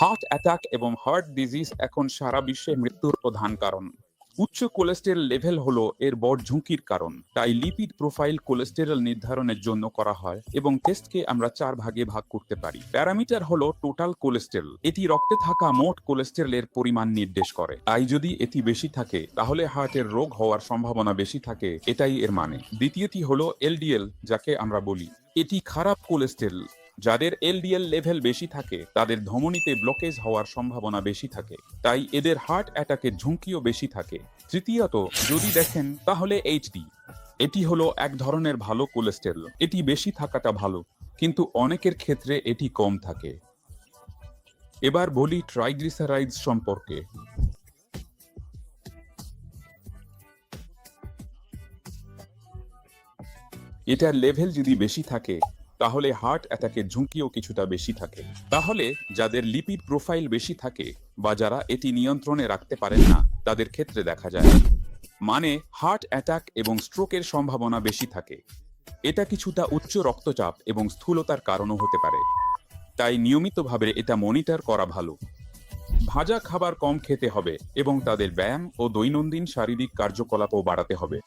Heart attack এবং heart disease এখন সারা বিশ্বে মৃত্যুর প্রধান কারণ। উচ্চ কোলেস্টেরল লেভেল হলো এর বড় ঝুঁকির কারণ। তাই লিপিড প্রোফাইল কোলেস্টেরল নির্ধারণের জন্য করা হয় এবং টেস্টকে আমরা চার ভাগে ভাগ করতে পারি। প্যারামিটার হলো টোটাল কোলেস্টেরল এটি রক্তে থাকা মোট কোলেস্টেরলের পরিমাণ নির্দেশ করে। তাই যদি এটি বেশি থাকে, তাহলে হার্টের রোগ হওয়ার সম্ভাবনা বেশি থাকে, এটাই এর মানে। দ্বিতীয়টি হলো এলডিএল যাকে আমরা বলি। এটি খারাপ কোলেস্টেরল যাদের এলডিএল লেভেল বেশি থাকে, তাদের ধমনীতে ব্লকেজ হওয়ার সম্ভাবনা বেশি থাকে, তাই এদের হার্ট অ্যাটাকের ঝুঁকিও বেশি থাকে। তৃতীয়ত, যদি দেখেন, তাহলে এইচডি। এটি হলো এক ধরনের ভালো কোলেস্টেরল। এটি বেশি থাকাটা ভালো, কিন্তু অনেকের ক্ষেত্রে এটি কম থাকে। এবার বলি ট্রাইগ্লিসারাইডস সম্পর্কে। এটার লেভেল যদি বেশি থাকে তাহলে হার্ট অ্যাটাকের ঝুঁকিও কিছুটা বেশি থাকে। তাহলে যাদের লিপিড প্রোফাইল বেশি থাকে বা যারা এটি নিয়ন্ত্রণে রাখতে পারেন না, তাদের ক্ষেত্রে দেখা যায়। মানে হার্ট অ্যাটাক এবং স্ট্রোকের সম্ভাবনা বেশি থাকে। এটা কিছুটা উচ্চ রক্তচাপ এবং স্থূলতার কারণও হতে পারে। তাই নিয়মিতভাবে এটা মনিটর করা ভালো। ভাজা খাবার কম খেতে হবে এবং তাদের ব্যায়াম ও দৈনন্দিন শারীরিক কার্যকলাপও বাড়াতে হবে।